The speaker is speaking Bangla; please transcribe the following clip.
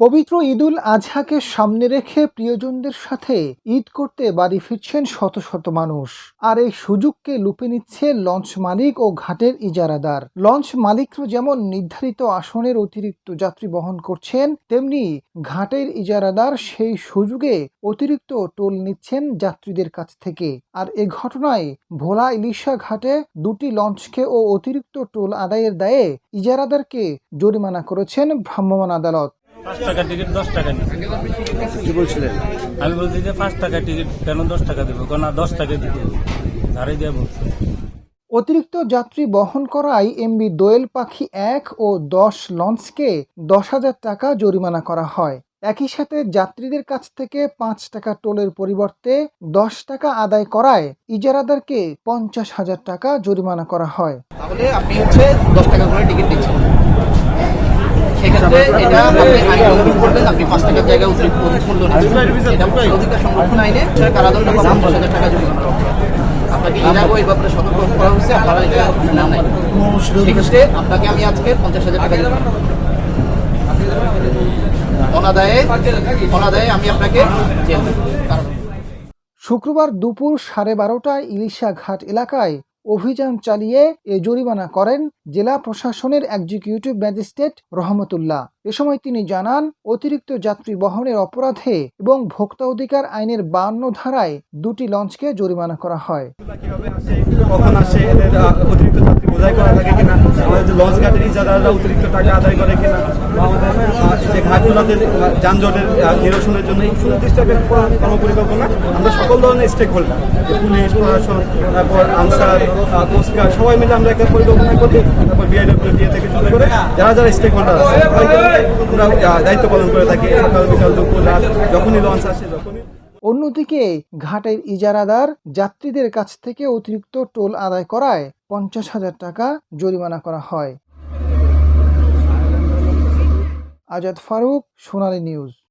পবিত্র ঈদুল আজহাকে সামনে রেখে প্রিয়জনদের সাথে ঈদ করতে বাড়ি ফিরছেন শত শত মানুষ। আর এই সুযোগকে লুপে নিচ্ছে লঞ্চ মালিক ও ঘাটের ইজারাদার। লঞ্চ মালিকরা যেমন নির্ধারিত আসনের অতিরিক্ত যাত্রী বহন করছেন, তেমনি ঘাটের ইজারাদার সেই সুযোগে অতিরিক্ত টোল নিচ্ছেন যাত্রীদের কাছ থেকে। আর এ ঘটনায় ভোলা ইলিশা ঘাটে দুটি লঞ্চকে ও অতিরিক্ত টোল আদায়ের দায়ে ইজারাদারকে জরিমানা করেছেন ভ্রাম্যমাণ আদালত। পাঁচ টাকা টিকিট দশ টাকা কি বলছিলেন? আমি বলছি যে পাঁচ টাকা টিকিট কেন দশ টাকা দেবো? কেন দশ টাকা দিতে ধারে দিয়ে বলছি অতিরিক্ত যাত্রী বহন করায় এমবি দোয়েল পাখি এক ও দশ লঞ্চকে দশ হাজার টাকা জরিমানা করা হয়। একই সাথে যাত্রীদের কাছ থেকে পাঁচ টাকা টোলের পরিবর্তে দশ টাকা আদায় করায় ইজারাদারকে পঞ্চাশ হাজার টাকা জরিমানা করা হয়। তাহলে আপনি হচ্ছে দশ টাকা করে টিকিট দিচ্ছেন। এটা আপনি আইন লঙ্ঘন করবেন আপনি পাঁচ টাকার জায়গায় অতিরিক্ত অধিক মূল্য এটা অধিকার সংরক্ষণ আইনে কারাদণ্ড বা পঞ্চাশ হাজার টাকা জরিমানা। আপনাকে এর আগেও এই ব্যাপারে সতর্ক করা হয়েছে আপনারা এটা নেন নাই। সেক্ষেত্রে আপনাকে আমি আজকে পঞ্চাশ হাজার টাকা জরিমানা অনাদায়ে অনাদায়ে আমি আপনাকে জেল শুক্রবার দুপুর সাড়ে বারোটায় ইলিশা ঘাট এলাকায় অভিযান চালিয়ে এ জরিমানা করেন জেলা প্রশাসনের এক্সিকিউটিভ ম্যাজিস্ট্রেট রহমতুল্লাহ। এ সময় তিনি জানান, অতিরিক্ত যাত্রী বহনের অপরাধে এবং ভোক্তা অধিকার আইনের বান্ন ধারায় দুটি লঞ্চকে জরিমানা করা হয়। লঞ্চ আমরা সকল ধরনের স্টেক হোল্ডার পুলিশ, প্রশাসন, তারপর আনসার অন্যদিকে ঘাটের ইজারাদার যাত্রীদের কাছ থেকে অতিরিক্ত টোল আদায় করায় পঞ্চাশ হাজার টাকা জরিমানা করা হয়। আজাদ ফারুক, সোনালী নিউজ।